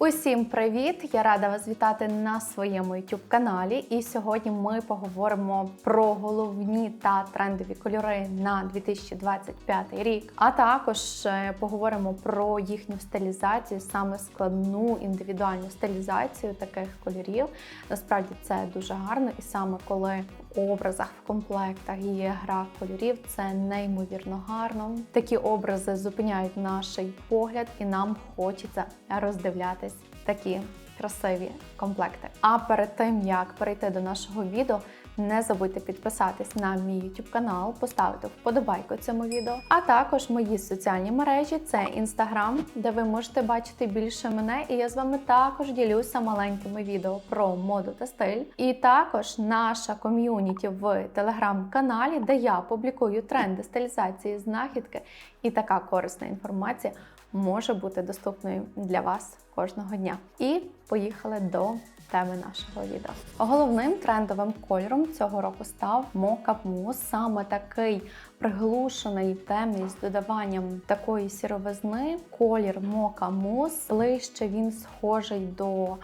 Усім привіт! Я рада вас вітати на своєму youtube каналі. І сьогодні ми поговоримо про головні та трендові кольори на 2025 рік. А також е, поговоримо про їхню стилізацію, саме складну індивідуальну стилізацію таких кольорів. Насправді це дуже гарно, і саме коли образах, в комплектах є гра кольорів, це неймовірно гарно. Такі образи зупиняють наш погляд, і нам хочеться роздивлятись такі красиві комплекти. А перед тим як перейти до нашого відео, не забудьте підписатись на мій YouTube канал, поставити вподобайку цьому відео, а також мої соціальні мережі це Instagram, де ви можете бачити більше мене, і я з вами також ділюся маленькими відео про моду та стиль. І також наша ком'юніті в телеграм-каналі, де я публікую тренди стилізації знахідки, і така корисна інформація може бути доступною для вас кожного дня. І поїхали до теми нашого відео. Головним трендовим кольором цього року став Mocha Саме такий приглушений темний з додаванням такої сіровизни. Колір мокамус. Ближче він схожий до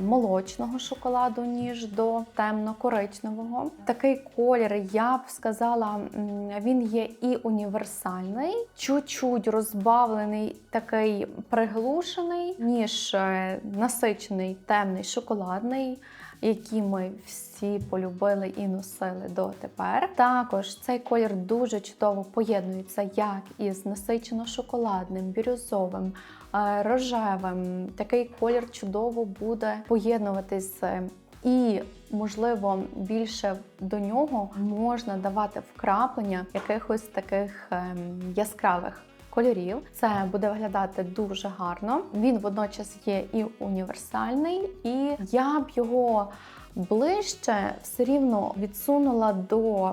молочного шоколаду, ніж до темно-коричневого. Такий колір, я б сказала, він є і універсальний, чуть-чуть розбавлений, такий приглушений, ніж е, насичений темний шоколадний які ми всі полюбили і носили дотепер. Також цей колір дуже чудово поєднується як із насичено-шоколадним, бірюзовим, е, рожевим. Такий колір чудово буде поєднуватись. І, можливо, більше до нього можна давати вкраплення якихось таких ем, яскравих кольорів. Це буде виглядати дуже гарно. Він водночас є і універсальний, і я б його ближче все рівно відсунула до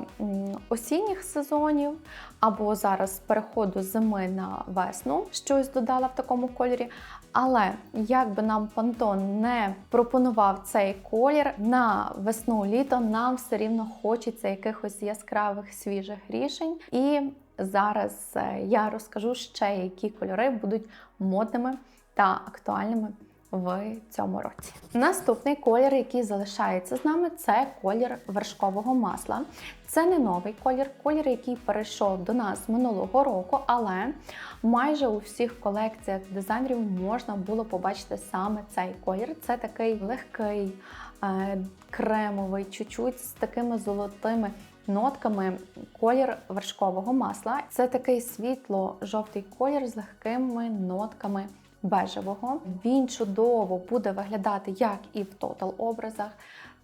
осінніх сезонів, або зараз переходу зими на весну щось додала в такому кольорі. Але як би нам Пантон не пропонував цей колір на весну-літо, нам все рівно хочеться якихось яскравих свіжих рішень. І зараз е, я розкажу ще, які кольори будуть модними та актуальними в цьому році. Наступний колір, який залишається з нами, це колір вершкового масла. Це не новий колір, колір, який перейшов до нас минулого року, але майже у всіх колекціях дизайнерів можна було побачити саме цей колір. Це такий легкий, кремовий, чуть-чуть з такими золотими нотками колір вершкового масла. Це такий світло-жовтий колір з легкими нотками бежевого. Він чудово буде виглядати як і в тотал-образах.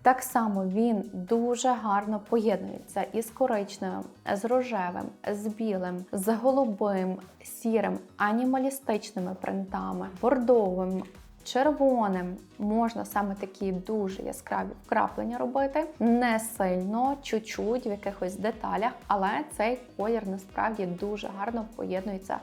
Так само він дуже гарно поєднується із коричневим, з рожевим, з білим, з голубим, сірим, анімалістичними принтами, бордовим, Червоним можна саме такі дуже яскраві вкраплення робити, не сильно, чуть-чуть в якихось деталях, але цей колір насправді дуже гарно поєднується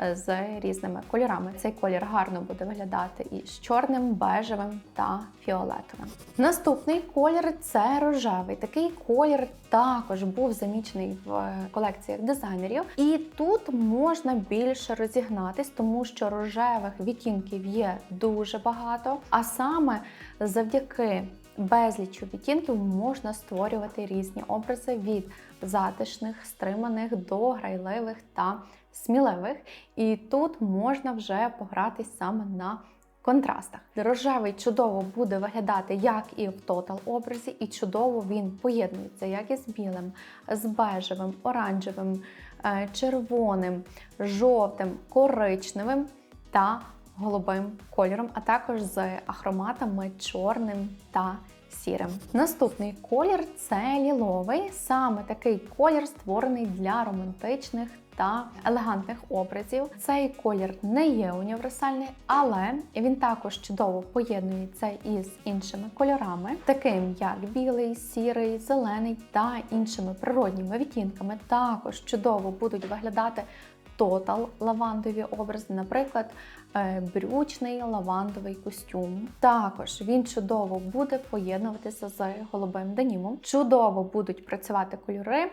е, з різними кольорами. Цей колір гарно буде виглядати і з чорним, бежевим та фіолетовим. Наступний колір це рожевий. Такий колір також був замічений в колекціях дизайнерів, і тут можна більше розігнатись, тому що рожевих відтінків є дуже багато. А саме завдяки безлічу відтінків можна створювати різні образи від затишних, стриманих до грайливих та сміливих. І тут можна вже погратись саме на контрастах. Рожевий чудово буде виглядати як і в тотал образі, і чудово він поєднується як із білим, з бежевим, оранжевим, е, червоним, жовтим, коричневим та голубим кольором, а також з ахроматами чорним та сірим. Наступний колір це ліловий. Саме такий колір створений для романтичних та елегантних образів. Цей колір не є універсальний, але він також чудово поєднується із іншими кольорами, таким як білий, сірий, зелений та іншими природніми відтінками. Також чудово будуть виглядати тотал лавандові образи, наприклад, е, брючний лавандовий костюм. Також він чудово буде поєднуватися з голубим денімом. Чудово будуть працювати кольори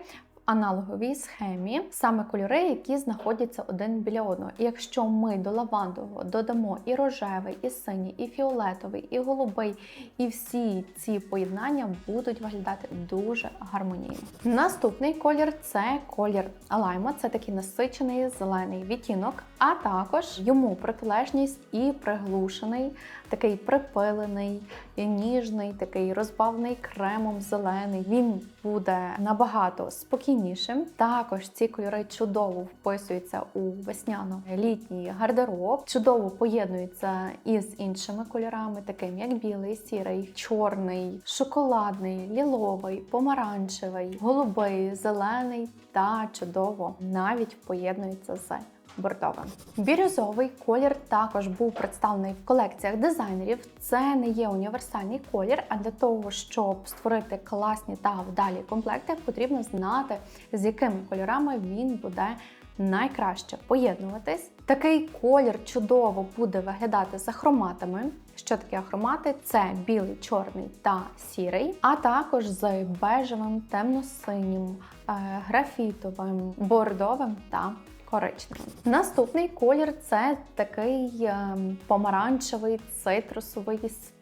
аналоговій схемі саме кольори, які знаходяться один біля одного. І якщо ми до лавандового додамо і рожевий, і синій, і фіолетовий, і голубий, і всі ці поєднання будуть виглядати дуже гармонійно. Наступний колір це колір лайма, це такий насичений зелений відтінок, а також йому протилежність і приглушений, такий припилений, ніжний, такий розбавлений кремом зелений. Він буде набагато спокійнішим. Також ці кольори чудово вписуються у весняно-літній гардероб, чудово поєднуються із іншими кольорами, таким як білий, сірий, чорний, шоколадний, ліловий, помаранчевий, голубий, зелений та чудово навіть поєднується з бордовим. Бірюзовий колір також був представлений в колекціях дизайнерів. Це не є універсальний колір, а для того, щоб створити класні та вдалі комплекти, потрібно знати, з якими кольорами він буде найкраще поєднуватись. Такий колір чудово буде виглядати з ахроматами. Що таке ахромати? Це білий, чорний та сірий, а також з бежевим, темно-синім, е, графітовим, бордовим та коричневим. Наступний колір це такий е, помаранчевий, цитрусовий,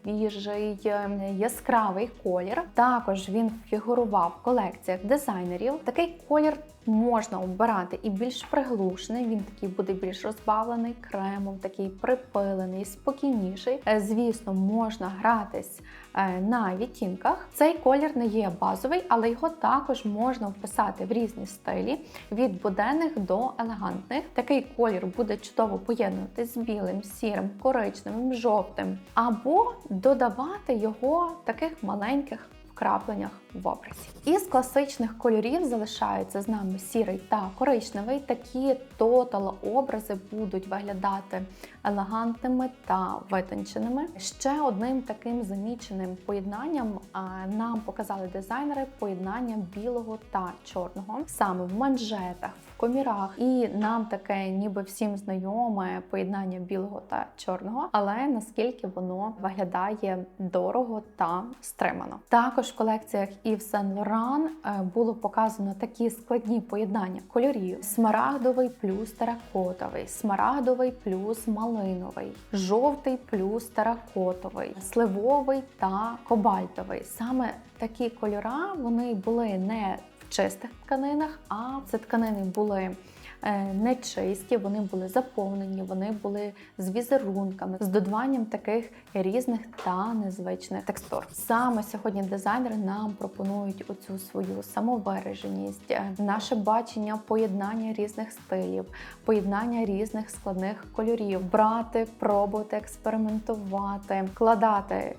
свіжий, е, яскравий колір. Також він фігурував в колекціях дизайнерів. Такий колір можна обирати і більш приглушений. Він такий буде більш розбавлений кремом, такий припилений, спокійніший. Е, Звісно, можна гратись е, на відтінках. Цей колір не є базовий, але його також можна вписати в різні стилі від буденних до елегантних. Такий колір буде чудово поєднуватись з білим, сірим, коричневим, жовтим, або додавати його в таких маленьких вкрапленнях в образі. Із класичних кольорів залишаються з нами сірий та коричневий. Такі тотал образи будуть виглядати елегантними та витонченими. Ще одним таким заміченим поєднанням нам показали дизайнери поєднання білого та чорного саме в манжетах, в комірах. І нам таке, ніби всім знайоме поєднання білого та чорного, але наскільки воно виглядає дорого та стримано. Також в колекціях Yves Сен Лоран е, було показано такі складні поєднання кольорів: смарагдовий плюс теракотовий, смарагдовий плюс малиновий, жовтий плюс теракотовий, сливовий та кобальтовий. Саме такі кольора вони були не в чистих тканинах, а це тканини були. Е, Нечисті, вони були заповнені, вони були з візерунками, з додаванням таких різних та незвичних текстур. Саме сьогодні дизайнери нам пропонують оцю свою самовираженість, е, наше бачення поєднання різних стилів, поєднання різних складних кольорів, брати, пробувати, експериментувати, вкладати е,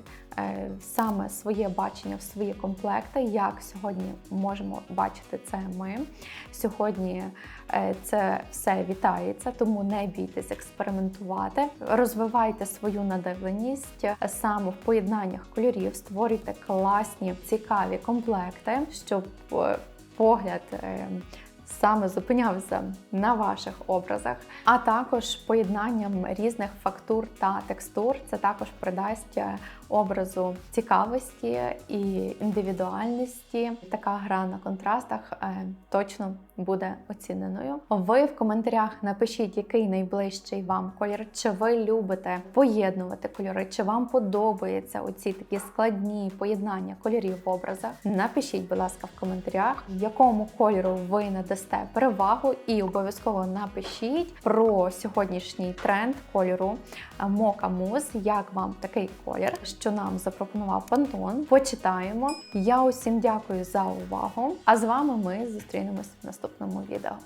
саме своє бачення в свої комплекти, як сьогодні можемо бачити це ми. Сьогодні е, це все вітається, тому не бійтесь експериментувати. Розвивайте свою надивленість е, саме в поєднаннях кольорів, створюйте класні, цікаві комплекти, щоб е, погляд. е, Саме зупинявся на ваших образах, а також поєднанням різних фактур та текстур. Це також придасть е, образу цікавості і індивідуальності. Така гра на контрастах е, точно буде оціненою. Ви в коментарях напишіть, який найближчий вам колір, чи ви любите поєднувати кольори, чи вам подобаються оці такі складні поєднання кольорів в образах. Напишіть, будь ласка, в коментарях, якому кольору ви надасте перевагу, і обов'язково напишіть про сьогоднішній тренд кольору Мока Мус. Як вам такий колір, що нам запропонував Пантон? Почитаємо. Я усім дякую за увагу. А з вами ми зустрінемось в наступному відео.